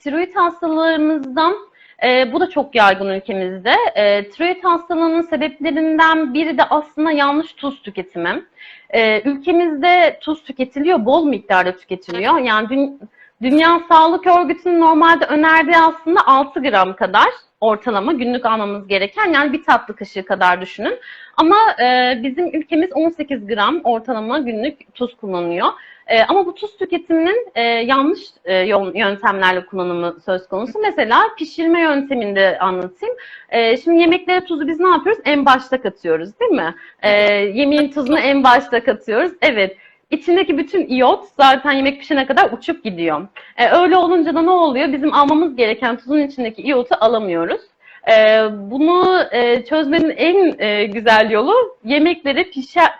tiroid hastalarımızdan e, bu da çok yaygın ülkemizde. E, tiroid hastalığının sebeplerinden biri de aslında yanlış tuz tüketimi. E, ülkemizde tuz tüketiliyor, bol miktarda tüketiliyor. Yani dün, Dünya Sağlık Örgütü'nün normalde önerdiği aslında 6 gram kadar ortalama günlük almamız gereken yani bir tatlı kaşığı kadar düşünün. Ama e, bizim ülkemiz 18 gram ortalama günlük tuz kullanıyor. E, ama bu tuz tüketiminin e, yanlış e, yöntemlerle kullanımı söz konusu. Mesela pişirme yönteminde anlatayım. E, şimdi yemeklere tuzu biz ne yapıyoruz? En başta katıyoruz değil mi? E, yemeğin tuzunu en başta katıyoruz. Evet. İçindeki bütün iyot zaten yemek pişene kadar uçup gidiyor. E, öyle olunca da ne oluyor? Bizim almamız gereken tuzun içindeki iyotu alamıyoruz. E, bunu e, çözmenin en e, güzel yolu yemekleri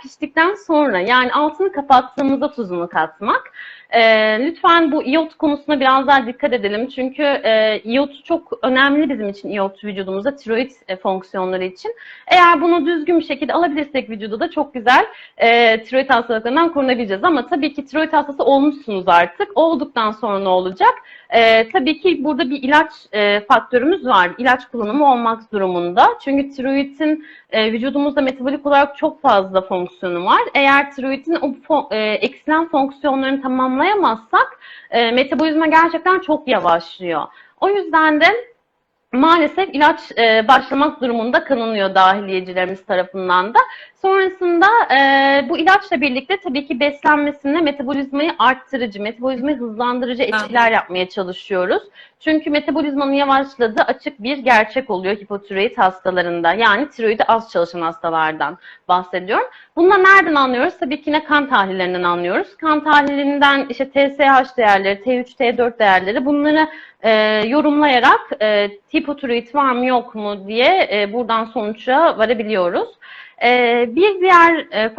piştikten sonra yani altını kapattığımızda tuzunu katmak. E, lütfen bu iyot konusuna biraz daha dikkat edelim. Çünkü e, iyot çok önemli bizim için iyot vücudumuzda tiroid fonksiyonları için. Eğer bunu düzgün bir şekilde alabilirsek vücuda da çok güzel tiroid hastalıklarından korunabileceğiz. Ama tabii ki tiroid hastası olmuşsunuz artık. Olduktan sonra ne olacak? E, tabii ki burada bir ilaç e, faktörümüz var. İlaç kullanımı olmak durumunda. Çünkü tiroidin e, vücudumuzda metabolik olarak çok fazla fonksiyonu var. Eğer tiroidin o fo- e, eksilen fonksiyonlarını tamamlayamazsak e, metabolizma gerçekten çok yavaşlıyor. O yüzden de maalesef ilaç e, başlamak durumunda kanınıyor dahiliyecilerimiz tarafından da. Sonrasında e, bu ilaçla birlikte tabii ki beslenmesinde metabolizmayı arttırıcı, metabolizmayı hızlandırıcı etkiler yapmaya çalışıyoruz. Çünkü metabolizmanın yavaşladığı açık bir gerçek oluyor hipotiroid hastalarında. Yani tiroidi az çalışan hastalardan bahsediyorum. Bunu da nereden anlıyoruz? Tabii ki yine kan tahlillerinden anlıyoruz. Kan tahlilinden işte TSH değerleri, T3, T4 değerleri bunları e, yorumlayarak e, hipotiroid var mı yok mu diye e, buradan sonuca varabiliyoruz. E, bir diğer e,